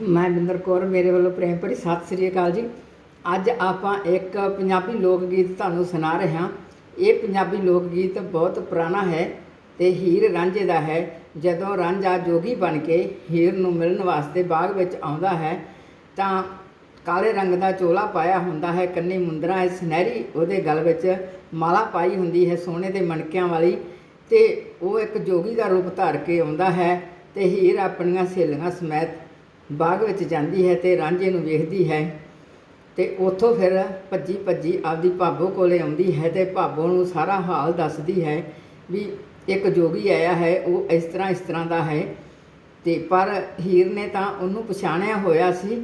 ਮੈਂ ਬਿੰਦਰ ਕੌਰ, ਮੇਰੇ ਵੱਲੋਂ ਪ੍ਰੇਮ ਭਰੀ ਸਤਿ ਸ੍ਰੀ ਅਕਾਲ ਜੀ। ਅੱਜ ਆਪਾਂ ਇੱਕ ਪੰਜਾਬੀ ਲੋਕ ਗੀਤ ਤੁਹਾਨੂੰ ਸੁਣਾ ਰਹੇ ਹਾਂ। ਇਹ ਪੰਜਾਬੀ ਲੋਕ ਗੀਤ ਬਹੁਤ ਪੁਰਾਣਾ ਹੈ ਤੇ ਹੀਰ ਰਾਂਝੇ ਦਾ ਹੈ। ਜਦੋਂ ਰਾਂਝਾ ਜੋਗੀ ਬਣ ਕੇ ਹੀਰ ਨੂੰ ਮਿਲਣ ਵਾਸਤੇ ਬਾਗ ਵਿੱਚ ਆਉਂਦਾ ਹੈ, ਤਾਂ ਕਾਲੇ ਰੰਗ ਦਾ ਚੋਲਾ ਪਾਇਆ ਹੁੰਦਾ ਹੈ, ਕੰਨੀ ਮੁੰਦਰਾ ਹੈ ਸੁਨਹਿਰੀ ਉਹਦੇ ਗਲ ਵਿੱਚ ਮਾਲਾ ਪਾਈ ਹੁੰਦੀ ਹੈ ਸੋਨੇ ਦੇ ਮਣਕਿਆਂ ਵਾਲੀ ਤੇ ਉਹ ਇੱਕ ਜੋਗੀ ਦਾ ਰੂਪ ਧਾਰ ਕੇ ਆਉਂਦਾ ਹੈ ਤੇ ਹੀਰ ਆਪਣੀਆਂ ਸਹੇਲੀਆਂ ਸਮੇਤ ਬਾਗ ਵਿੱਚ ਜਾਂਦੀ ਹੈ ਤੇ ਰਾਂਝੇ ਨੂੰ ਵੇਖਦੀ ਹੈ ਤੇ ਉੱਥੋਂ ਫਿਰ ਭੱਜੀ ਭੱਜੀ ਆਪਦੀ ਭਾਬੋ ਕੋਲੇ ਆਉਂਦੀ ਹੈ ਤੇ ਭਾਬੋ ਨੂੰ ਸਾਰਾ ਹਾਲ ਦੱਸਦੀ ਹੈ ਵੀ ਇੱਕ ਜੋਗੀ ਆਇਆ ਹੈ, ਉਹ ਇਸ ਤਰ੍ਹਾਂ ਇਸ ਤਰ੍ਹਾਂ ਦਾ ਹੈ। ਤੇ ਪਰ ਹੀਰ ਨੇ ਤਾਂ ਉਹਨੂੰ ਪਛਾਣਿਆ ਹੋਇਆ ਸੀ।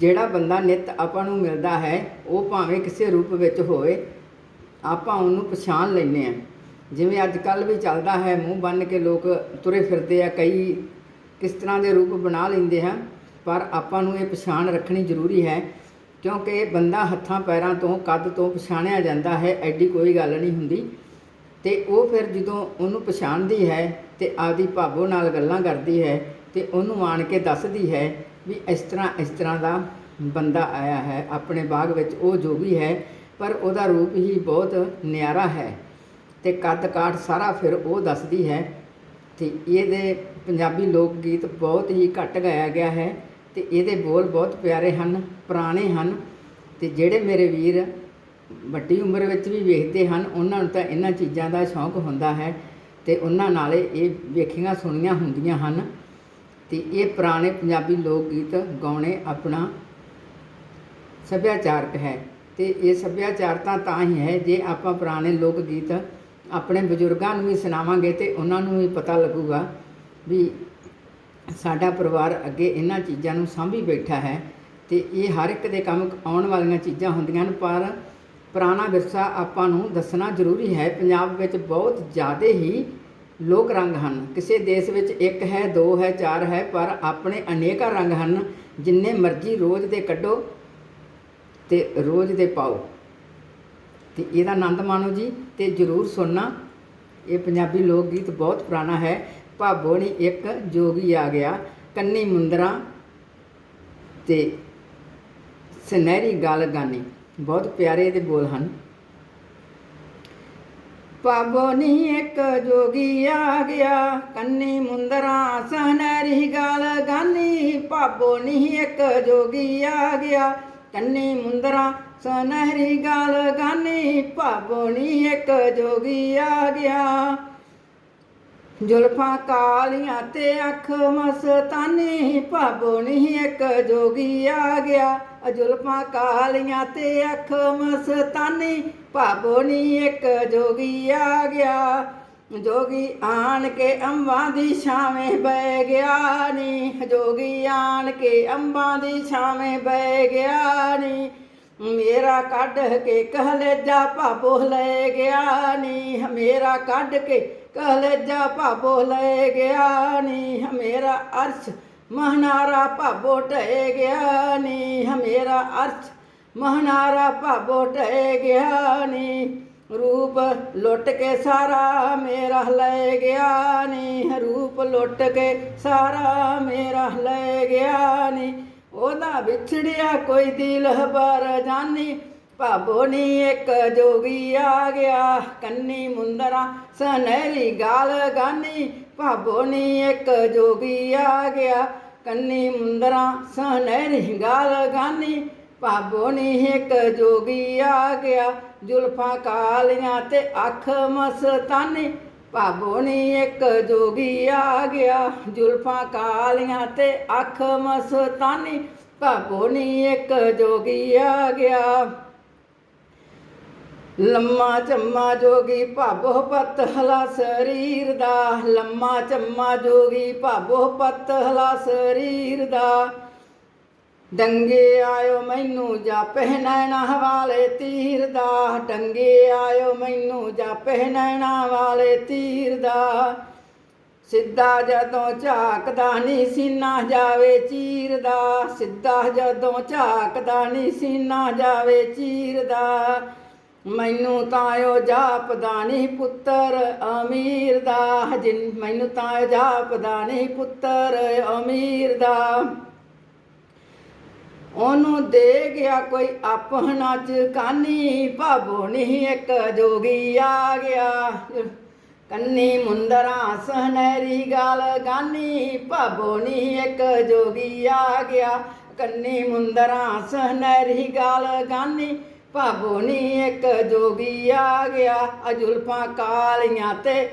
ਜਿਹੜਾ ਬੰਦਾ ਨਿਤ ਆਪਾਂ ਨੂੰ ਮਿਲਦਾ ਹੈ, ਉਹ ਭਾਵੇਂ ਕਿਸੇ ਰੂਪ ਵਿੱਚ ਹੋਵੇ, ਆਪਾਂ ਉਹਨੂੰ ਪਛਾਣ ਲੈਂਦੇ ਆ ਜਿਵੇਂ ਅੱਜ ਕੱਲ ਵੀ ਚੱਲਦਾ ਹੈ, ਮੂੰਹ ਬੰਨ ਕੇ ਲੋਕ ਤੁਰੇ ਫਿਰਦੇ ਆ, ਕਈ ਕਿਸ ਤਰ੍ਹਾਂ ਦੇ ਰੂਪ ਬਣਾ ਲੈਂਦੇ ਹਾਂ ਪਰ ਆਪਾਂ ਨੂੰ ਇਹ ਪਛਾਣ ਰੱਖਣੀ ਜ਼ਰੂਰੀ ਹੈ, ਕਿਉਂਕਿ ਬੰਦਾ ਹੱਥਾਂ ਪੈਰਾਂ ਤੋਂ, ਕੱਦ ਤੋਂ ਪਛਾਣਿਆ ਜਾਂਦਾ ਹੈ, ਐਡੀ ਕੋਈ ਗੱਲ ਨਹੀਂ ਹੁੰਦੀ। ਤੇ ਉਹ ਫਿਰ ਜਦੋਂ ਉਹਨੂੰ ਪਛਾਣਦੀ ਹੈ ਤੇ ਆਪਦੀ ਭਾਬੋ ਨਾਲ ਗੱਲਾਂ ਕਰਦੀ ਹੈ ਤੇ ਉਹਨੂੰ ਆਣ ਕੇ ਦੱਸਦੀ ਹੈ ਵੀ ਇਸ ਤਰ੍ਹਾਂ ਇਸ ਤਰ੍ਹਾਂ ਦਾ ਬੰਦਾ ਆਇਆ ਹੈ, ਆਪਣੇ ਬਾਗ ਵਿੱਚ ਉਹ ਜੋਗੀ ਹੈ, ਪਰ ਉਹਦਾ ਰੂਪ ਹੀ ਬਹੁਤ ਨਿਆਰਾ ਹੈ। ਤੇ ਕੱਦ ਕਾਠ ਸਾਰਾ ਫਿਰ ਉਹ ਦੱਸਦੀ ਹੈ ਅਤੇ ਇਹਦੇ ਪੰਜਾਬੀ ਲੋਕ ਗੀਤ ਬਹੁਤ ਹੀ ਘੱਟ ਗਾਇਆ ਗਿਆ ਹੈ ਅਤੇ ਇਹਦੇ ਬੋਲ ਬਹੁਤ ਪਿਆਰੇ ਹਨ, ਪੁਰਾਣੇ ਹਨ ਅਤੇ ਜਿਹੜੇ ਮੇਰੇ ਵੀਰ ਵੱਡੀ ਉਮਰ ਵਿੱਚ ਵੀ ਵੇਖਦੇ ਹਨ, ਉਹਨਾਂ ਨੂੰ ਤਾਂ ਇਹਨਾਂ ਚੀਜ਼ਾਂ ਦਾ ਸ਼ੌਂਕ ਹੁੰਦਾ ਹੈ ਅਤੇ ਉਹਨਾਂ ਨਾਲੇ ਇਹ ਵੇਖੀਆਂ ਸੁਣੀਆਂ ਹੁੰਦੀਆਂ ਹਨ ਅਤੇ ਇਹ ਪੁਰਾਣੇ ਪੰਜਾਬੀ ਲੋਕ ਗੀਤ ਗਾਉਣੇ ਆਪਣਾ ਸੱਭਿਆਚਾਰਕ ਹੈ ਅਤੇ ਇਹ ਸੱਭਿਆਚਾਰ ਤਾਂ ਤਾਂ ਹੀ ਹੈ, ਜੇ ਆਪਾਂ ਪੁਰਾਣੇ ਲੋਕ ਗੀਤ ਆਪਣੇ ਬਜ਼ੁਰਗਾਂ ਨੂੰ ਵੀ ਸੁਣਾਵਾਂਗੇ ਤੇ ਉਹਨਾਂ ਨੂੰ ਵੀ ਪਤਾ ਲੱਗੂਗਾ ਵੀ ਸਾਡਾ ਪਰਿਵਾਰ ਅੱਗੇ ਇਹਨਾਂ ਚੀਜ਼ਾਂ ਨੂੰ ਸਾਂਭੀ ਬੈਠਾ ਹੈ ਤੇ ਇਹ ਹਰ ਇੱਕ ਦੇ ਕੰਮ ਆਉਣ ਵਾਲੀਆਂ ਚੀਜ਼ਾਂ ਹੁੰਦੀਆਂ ਹਨ, ਪਰ ਪੁਰਾਣਾ ਵਿਰਸਾ ਆਪਾਂ ਨੂੰ ਦੱਸਣਾ ਜ਼ਰੂਰੀ ਹੈ, ਪੰਜਾਬ ਵਿੱਚ ਬਹੁਤ ਜ਼ਿਆਦਾ ਹੀ ਲੋਕ ਰੰਗ ਹਨ। ਕਿਸੇ ਦੇਸ਼ ਵਿੱਚ ਇੱਕ ਹੈ, ਦੋ ਹੈ, ਚਾਰ ਹੈ, ਪਰ ਆਪਣੇ ਅਨੇਕਾਂ ਰੰਗ ਹਨ, ਜਿੰਨੇ ਮਰਜ਼ੀ ਰੋਜ਼ ਦੇ ਕੱਢੋ ਤੇ ਰੋਜ਼ ਦੇ ਪਾਓ। ਤੇ ਇਹਦਾ ਆਨੰਦ ਮਾਣੋ ਜੀ ਤੇ ਜਰੂਰ ਸੁਣਨਾ। ਇਹ ਪੰਜਾਬੀ ਲੋਕ ਗੀਤ ਬਹੁਤ ਪੁਰਾਣਾ ਹੈ। ਭਾਬੋ ਨੇ ਇੱਕ ਜੋਗੀ ਆ ਗਿਆ, ਕੰਨੀ ਮੁੰਦਰਾ ਤੇ ਸੁਨਹਿਰੀ ਗਾਲ ਗਾਨੀ। ਬਹੁਤ ਪਿਆਰੇ ਦੇ ਬੋਲ ਹਨ। ਭਾਬੋ ਨੀ ਇੱਕ ਜੋਗੀ ਆ ਗਿਆ, ਕੰਨੀ ਮੁੰਦਰਾ ਸੁਨਹਿਰੀ ਗਾਲ ਗਾਨੀ। ਭਾਬੋ ਨੀ ਇੱਕ ਜੋਗੀ ਆ ਗਿਆ ਕੰਨੀ ਮੁੰਦਰਾ, ਸੁਨਹਿਰੀ ਗਲ ਗਾਨੀ ਭਾਬੋ ਨੀ ਇੱਕ ਜੋਗੀ ਆ ਗਿਆ। ਜੁਲਫਾਂ ਕਾਲੀਆਂ ਤੇ ਅੱਖ ਮਸਤਾਨੀ ਭਾਬੋ ਨੀ ਇੱਕ ਜੋਗੀ ਆ ਗਿਆ। ਜੁਲਫਾਂ ਕਾਲੀਆਂ ਤੇ ਅੱਖ ਮਸਤਾਨੀ ਭਾਬੋ ਨੀ ਇੱਕ ਜੋਗੀ ਆਣ ਕੇ ਅੰਬਾਂ ਦੀ ਛਾਵੇਂ ਬਹਿ ਗਿਆ ਨੀ। ਜੋਗੀ ਆਣ ਕੇ ਅੰਬਾਂ ਦੀ ਛਾਵੇਂ ਬਹਿ ਗਿਆ ਨੀ। ਮੇਰਾ ਕੱਢ ਕੇ ਕਹਲੇਜਾ ਭਾਬੋ ਲੈ ਗਿਆ ਨੀ। ਮੇਰਾ ਕੱਢ ਕੇ ਕਹਲੇਜਾ ਭਾਬੋ ਲੈ ਗਿਆ ਨੀ। ਮੇਰਾ ਅਰਸ਼ ਮਹਨਾਰਾ ਭਾਬੋ ਟਹਿ ਗਿਆ ਨੀ। ਮੇਰਾ ਅਰਸ਼ ਮਹਨਾਰਾ ਭਾਬੋ ਟਹਿ ਗਿਆ ਨੀ। ਰੂਪ ਲੁੱਟ ਕੇ ਸਾਰਾ ਮੇਰਾ ਲੈ ਗਿਆ ਨੀ ਰੂਪ ਲੁੱਟ ਕੇ ਸਾਰਾ ਮੇਰਾ ਲੈ ਗਿਆ ਨੀ ਉਹਦਾ ਵਿਛੜਿਆ ਕੋਈ ਦਿਲ ਹਬਰ ਜਾਨੀ ਭਾਬੋ ਨੀ ਇੱਕ ਜੋਗੀ ਆ ਗਿਆ ਕੰਨੀ ਮੁੰਦਰਾ ਸਨਹਿਰੀ ਗਾਲ ਗਾਨੀ ਭਾਬੋ ਨੀ ਇੱਕ ਜੋਗੀ ਆ ਗਿਆ ਕੰਨੀ ਮੁੰਦਰਾ ਸਨਹਿਰੀ ਗਾਲ ਗਾਨੀ ਭਾਬੋ ਨੀ ਇੱਕ ਜੋਗੀ ਆ ਗਿਆ ਜੁਲਫਾਂ ਕਾਲੀਆਂ ਤੇ ਅੱਖ ਮਸਤਾਨੀ ਭਾਬੋ ਨੀ ਇੱਕ ਜੋਗੀ ਆ ਗਿਆ। ਜੁਲਫਾਂ ਕਾਲੀਆਂ ਤੇ ਅੱਖ ਮਸਤਾਨੀ ਭਾਬੋ ਨੀ ਇੱਕ ਜੋਗੀ ਆ ਗਿਆ। ਲੰਮਾ ਚੰਮਾ ਜੋਗੀ ਭਾਬੋ ਪਤਲਾ ਸਰੀਰ ਦਾ, ਲੰਮਾ ਚੰਮਾ ਜੋਗੀ ਭਾਬੋ ਪਤਲਾ ਸਰੀਰ ਦਾ। ਡੰਗੇ ਆਇਓ ਮੈਨੂੰ ਜਾ ਪਹਿਨਣਾ ਵਾਲੇ ਤੀਰ ਦਾ। ਡੰਗੇ ਆਇਓ ਮੈਨੂੰ ਜਾ ਪਹਿਨਣਾ ਵਾਲੇ ਤੀਰ ਦਾ। ਸਿੱਧਾ ਜਦੋਂ ਝਾਕਦਾ ਨਹੀਂ ਸੀਨਾ ਜਾਵੇ ਚੀਰਦਾ ਸਿੱਧਾ ਜਦੋਂ ਝਾਕਦਾ ਨਹੀਂ ਸੀਨਾ ਜਾਵੇ ਚੀਰਦਾ ਮੈਨੂੰ ਤਾਂ ਉਹ ਜਾਪਦਾ ਨਹੀਂ ਪੁੱਤਰ ਅਮੀਰ ਦਾ। ਜਿਨ ਮੈਨੂੰ ਤਾਂ ਉਹ ਜਾਪਦਾ ਨਹੀਂ ਪੁੱਤਰ ਅਮੀਰ ਦਾ। ਉਹਨੂੰ ਦੇ ਗਿਆ ਕੋਈ ਆਪਣਾ ਚ ਕਾਨੀ ਭਾਬੋ ਨਹੀਂ ਇੱਕ ਜੋਗੀ ਆ ਗਿਆ। ਕੰਨੀ ਮੁੰਦਰਾ ਸਹਨੈਰੀ ਗਾਲ ਗਾਨੀ, ਭਾਬੋ ਨਹੀਂ ਇੱਕ ਜੋਗੀ ਆ ਗਿਆ। ਕੰਨੀ ਮੁੰਦਰਾ ਸਹਨੈਰੀ ਗਾਲ ਗਾਨੀ, ਭਾਬੋ ਨਹੀਂ ਇੱਕ ਜੋਗੀ ਆ ਗਿਆ। ਅਜੁਲਫਾਂ ਕਾਲੀਆਂ ਤੇ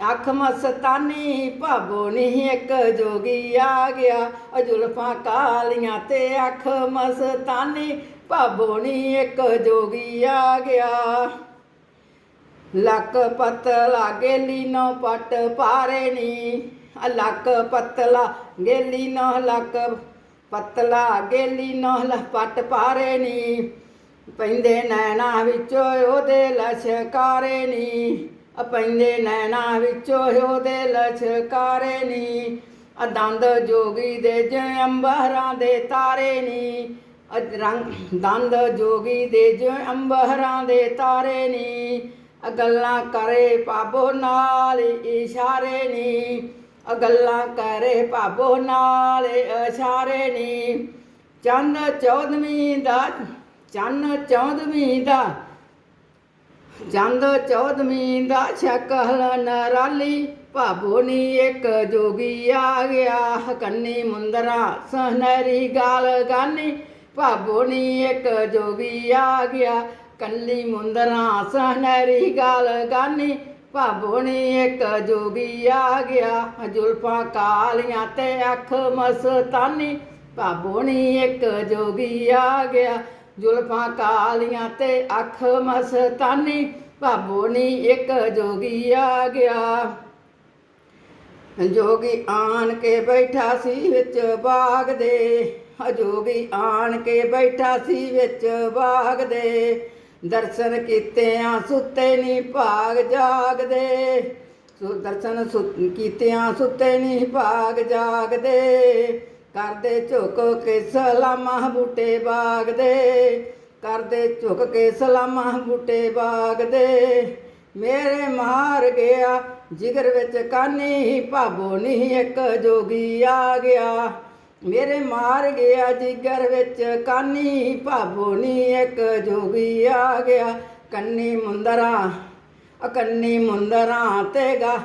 ਅੱਖ ਮਸਤਾਨੀ ਭਾਬੋ ਨਹੀਂ ਇੱਕ ਜੋਗੀ ਆ ਗਿਆ। ਅਜੁਲਫਾਂ ਕਾਲੀਆਂ ਤੇ ਅੱਖ ਮਸਤਾਨੀ ਭਾਬੋ ਨਹੀਂ ਇੱਕ ਜੋਗੀ ਆ ਗਿਆ। ਲੱਕ ਪਤਲਾ ਗੇਲੀ ਨੋ ਪਟ ਪਾਰੇ ਨੀ। ਲੱਕ ਪਤਲਾ ਗੇਲੀ ਨੋ ਲੱਕ ਪਤਲਾ ਗੇਲੀ ਨੋ ਪਟ ਪਾਰੇ ਨੀ। ਪੈਂਦੇ ਨੈਣਾ ਵਿੱਚੋਂ ਉਹਦੇ ਲਸ਼ਕਾਰੇ ਨੀ। ਪੈਂਦੇ ਨੈਣਾ ਵਿੱਚੋਂ ਉਹਦੇ ਲਸ਼ਕਾਰੇ ਨੀ। ਆ ਦੰਦ ਜੋਗੀ ਦੇ ਜਿਵੇਂ ਅੰਬਰਾਂ ਦੇ ਤਾਰੇ ਨੀ। ਰੰਗ, ਦੰਦ ਜੋਗੀ ਦੇ ਜਿਵੇਂ ਅੰਬਰਾਂ ਦੇ ਤਾਰੇ ਨੀ। ਆ ਕਰੇ ਪਾਬੋ ਨਾਲ ਇਸ਼ਾਰੇ ਨੀ। ਆ ਕਰੇ ਪਾਬੋ ਨਾਲ ਇਸ਼ਾਰੇ ਨੀ। ਚੰਨ ਚੌਦਵੀਂ ਦਾ, ਚੰਨ ਚੌਦਵੀਂ ਦਾ ਚੰਦ ਚੌਦਵੀਂ ਦਾ ਸ਼ਕਲ ਨਰਾਲੀ, ਭਾਬੋ ਨੀ ਇੱਕ ਜੋਗੀ ਆ ਗਿਆ। ਕੰਨੀ ਮੁੰਦਰਾ ਸਹਨਰੀ ਗਾਲ ਗਾਨੀ, ਭਾਬੋ ਨੀ ਇੱਕ ਜੋਗੀ ਆ ਗਿਆ। ਕੱਲੀ ਮੁੰਦਰਾ ਸਹਨਰੀ ਗਾਲ ਗਾਨੀ, ਭਾਬੋ ਨੀ ਇੱਕ ਜੋਗੀ ਆ ਗਿਆ। ਜੁਲਫਾਂ ਕਾਲੀਆਂ ਤੇ ਅੱਖ ਮਸਤਾਨੀ, ਭਾਬੋ ਨੀ ਇੱਕ ਜੋਗੀ ਆ ਗਿਆ। ਜੁਲਫਾਂ ਕਾਲੀਆਂ ਤੇ ਅੱਖ ਮਸਤਾਨੀ, ਭਾਬੋ ਨੀ ਇੱਕ ਜੋਗੀ ਆ ਗਿਆ। ਜੋਗੀ ਆਣ ਕੇ ਬੈਠਾ ਸੀ ਵਿੱਚ ਬਾਗ ਦੇ ਜੋਗੀ ਆਣ ਕੇ ਬੈਠਾ ਸੀ ਵਿੱਚ ਬਾਗ ਦੇ। ਦਰਸ਼ਨ ਕੀਤਿਆਂ ਸੁੱਤੇ ਨੀ ਭਾਗ ਜਾਗਦੇ ਸੋ ਦਰਸ਼ਨ ਸੁ- ਕੀਤਿਆਂ ਸੁੱਤੇ ਨੀ ਭਾਗ ਜਾਗਦੇ। ਕਰਦੇ ਝੁਕ ਕੇ ਸਲਾਮਾਂ ਬੂਟੇ ਬਾਗ ਦੇ ਕਰਦੇ ਝੁਕ ਕੇ ਸਲਾਮਾਂ ਬੂਟੇ ਬਾਗ ਦੇ ਮੇਰੇ ਮਾਰ ਗਿਆ, ਜਿਗਰ ਵਿੱਚ ਕਾਨੀ ਭਾਬੋ ਨਹੀਂ ਇੱਕ ਜੋਗੀ ਆ ਗਿਆ। ਮੇਰੇ ਮਾਰ ਗਿਆ, ਜਿਗਰ ਵਿੱਚ ਕਾਨੀ ਭਾਬੋ ਨਹੀਂ ਇੱਕ ਜੋਗੀ ਆ ਗਿਆ। ਕੰਨੀ ਮੁੰਦਰਾ ਅਕੰਨੀ ਮੁੰਦਰਾ ਤੇਗਾ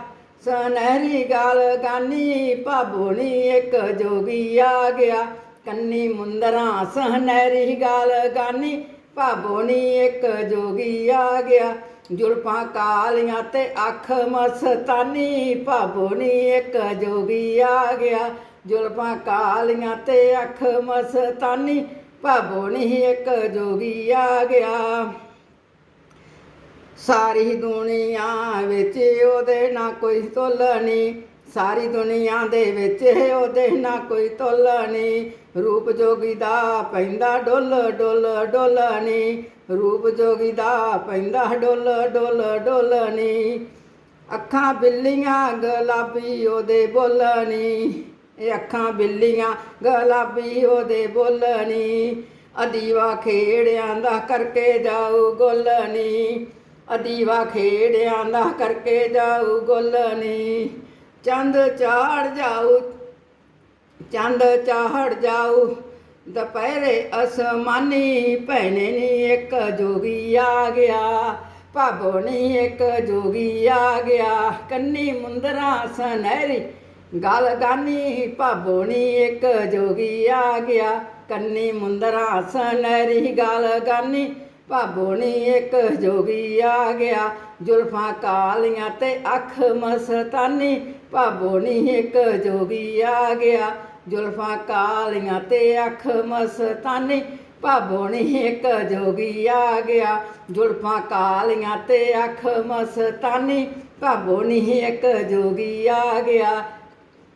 ਸਨਹਿਰੀ ਗਾਲ ਗਾਨੀ ਭਾਬੋਣੀ ਇੱਕ ਜੋਗੀ ਆ ਗਿਆ। ਕੰਨੀ ਮੁੰਦਰਾ ਸਹਨਹਿਰੀ ਗਾਲ ਗਾਨੀ ਭਾਬੋਣੀ ਇੱਕ ਜੋਗੀ ਆ ਗਿਆ। ਜੁਲਫਾਂ ਕਾਲੀਆਂ ਤੇ ਅੱਖ ਮਸਤਾਨੀ ਭਾਬੋਣੀ ਇੱਕ ਜੋਗੀ ਆ ਗਿਆ। ਜੁਲਫਾਂ ਕਾਲੀਆਂ ਤੇ ਅੱਖ ਮਸਤਾਨੀ ਭਾਬੋਣੀ ਇੱਕ ਜੋਗੀ ਆ ਗਿਆ। ਸਾਰੀ ਦੁਨੀਆ ਵਿੱਚ ਉਹਦੇ ਨਾ ਕੋਈ ਤੋਲਣੀ ਸਾਰੀ ਦੁਨੀਆ ਦੇ ਵਿੱਚ ਉਹਦੇ ਨਾ ਕੋਈ ਤੋਲਣੀ ਰੂਪ ਜੋਗੀ ਦਾ ਪੈਂਦਾ ਡੋਲ ਡੋਲ ਡੋਲਣੀ ਰੂਪ ਜੋਗੀ ਦਾ ਪੈਂਦਾ ਡੋਲ ਡੋਲ ਡੋਲਣੀ ਅੱਖਾਂ ਬਿੱਲੀਆਂ ਗੁਲਾਬੀ ਉਹਦੇ ਬੋਲਣੀ ਇਹ ਅੱਖਾਂ ਬਿੱਲੀਆਂ ਗੁਲਾਬੀ ਉਹਦੇ ਬੋਲਣੀ ਅਦੀਵਾ ਖੇੜਿਆਂ ਦਾ ਕਰਕੇ ਜਾਊ ਗੋਲਣੀ ਅਦੀਵਾ ਖੇੜਿਆਂ ਦਾ ਕਰਕੇ ਜਾਊ ਗੋਲਣੀ ਚੰਦ ਚਾੜ ਜਾਊ, ਚੰਦ ਚਾੜ ਜਾਊ। ਦੁਪਹਿਰੇ ਅਸਮਾਨੀ ਭੈਣੇ ਨੀ ਇੱਕ ਜੋਗੀ ਆ ਗਿਆ। ਭਾਬੋ ਨੀ ਇੱਕ ਜੋਗੀ ਆ ਗਿਆ। ਕੰਨੀ ਮੁੰਦਰਾ ਸਨਹਿਰੀ ਗਲ ਗਾਨੀ, ਭਾਬੋ ਨੀ ਇੱਕ ਜੋਗੀ ਆ ਗਿਆ। ਕੰਨੀ ਮੁੰਦਰਾ ਸਨਹਿਰੀ ਗਲ ਗਾਨੀ ਭਾਬੋ ਨੀ ਇੱਕ ਜੋਗੀ ਆ ਗਿਆ। ਜੁਲਫਾਂ ਕਾਲੀਆਂ ਤੇ ਅੱਖ ਮਸਤਾਨੀ। ਭਾਬੋ ਨੀ ਇੱਕ ਜੋਗੀ ਆ ਗਿਆ। ਜੁਲਫਾਂ ਕਾਲੀਆਂ ਤੇ ਅੱਖ ਮਸਤਾਨੀ। ਭਾਬੋ ਨੀ ਇੱਕ ਜੋਗੀ ਆ ਗਿਆ। ਜੁਲਫਾਂ ਕਾਲੀਆਂ ਤੇ ਅੱਖ ਮਸਤਾਨੀ। ਭਾਬੋ ਨੀ ਇੱਕ ਜੋਗੀ ਆ ਗਿਆ।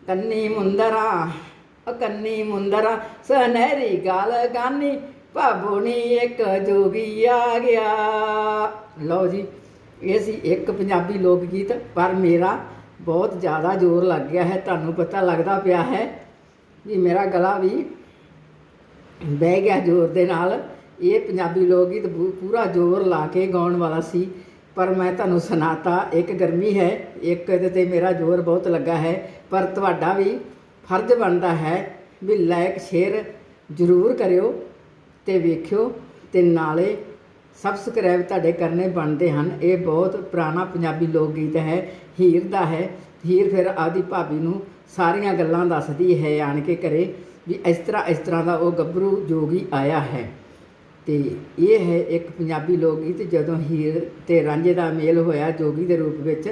ਕੰਨੀ ਮੁੰਦਰਾ, ਉਹ ਕੰਨੀ ਮੁੰਦਰਾ, ਸਨਹਿਰੀ ਗਾਲ ਗਾਨੀ। ਭਾਬੋ ਇੱਕ ਜੋਗੀ ਆ ਗਿਆ। ਲਓ ਜੀ, ਇਹ ਸੀ ਇੱਕ ਪੰਜਾਬੀ ਲੋਕ ਗੀਤ, ਪਰ ਮੇਰਾ ਬਹੁਤ ਜ਼ਿਆਦਾ ਜ਼ੋਰ ਲੱਗ ਗਿਆ ਹੈ, ਤੁਹਾਨੂੰ ਪਤਾ ਲੱਗਦਾ ਪਿਆ ਹੈ। ਵੀ ਮੇਰਾ ਗਲਾ ਵੀ ਬਹਿ ਗਿਆ ਜ਼ੋਰ ਦੇ ਨਾਲ। ਇਹ ਪੰਜਾਬੀ ਲੋਕ ਗੀਤ ਪੂ- ਪੂਰਾ ਜ਼ੋਰ ਲਾ ਕੇ ਗਾਉਣ ਵਾਲਾ ਸੀ, ਪਰ ਮੈਂ ਤੁਹਾਨੂੰ ਸੁਣਾਤਾ, ਇੱਕ ਗਰਮੀ ਹੈ, ਇੱਕ ਇਹਦੇ ਤੇ ਮੇਰਾ ਜ਼ੋਰ ਬਹੁਤ ਲੱਗਾ ਹੈ, ਪਰ ਤੁਹਾਡਾ ਵੀ ਫਰਜ਼ ਬਣਦਾ ਹੈ ਵੀ ਲਾਇਕ ਸ਼ੇਅਰ ਜ਼ਰੂਰ ਕਰਿਓ। ਤੇ ਵੇਖਿਓ ਤੇ ਨਾਲੇ ਸਬਸਕ੍ਰਾਈਬ ਤੁਹਾਡੇ ਕਰਨੇ ਬਣਦੇ ਹਨ। ਇਹ ਬਹੁਤ ਪੁਰਾਣਾ ਪੰਜਾਬੀ ਲੋਕ ਗੀਤ ਹੈ, ਹੀਰ ਦਾ ਹੈ। ਹੀਰ ਫਿਰ ਆਦੀ ਭਾਬੀ ਨੂੰ ਸਾਰੀਆਂ ਗੱਲਾਂ ਦੱਸਦੀ ਹੈ ਆਣ ਕੇ ਘਰੇ ਵੀ ਇਸ ਤਰ੍ਹਾਂ ਇਸ ਤਰ੍ਹਾਂ ਦਾ ਉਹ ਗੱਭਰੂ ਜੋਗੀ ਆਇਆ ਹੈ। ਤੇ ਇਹ ਹੈ ਇੱਕ ਪੰਜਾਬੀ ਲੋਕ ਗੀਤ ਜਦੋਂ ਹੀਰ ਤੇ ਰਾਂਝੇ ਦਾ ਮੇਲ ਹੋਇਆ ਜੋਗੀ ਦੇ ਰੂਪ ਵਿੱਚ,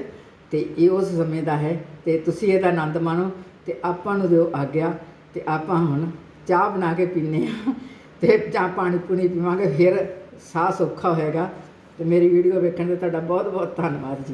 ਤੇ ਇਹ ਉਸ ਸਮੇਂ ਦਾ ਹੈ। ਤੇ ਤੁਸੀਂ ਇਹਦਾ ਆਨੰਦ ਮਾਣੋ ਤੇ ਆਪਾਂ ਨੂੰ ਦਿਓ ਆਗਿਆ ਤੇ ਆਪਾਂ ਹੁਣ ਚਾਹ ਬਣਾ ਕੇ ਪੀਨੇ ਆ ਤੇ ਜਾਂ ਪਾਣੀ ਪੂਣੀ ਪੀਵਾਂਗੇ, ਫਿਰ ਸਾਹ ਸੌਖਾ ਹੋਏਗਾ। ਤੇ ਮੇਰੀ ਵੀਡੀਓ ਵੇਖਣ ਤੇ ਤੁਹਾਡਾ ਬਹੁਤ ਬਹੁਤ ਧੰਨਵਾਦ ਜੀ।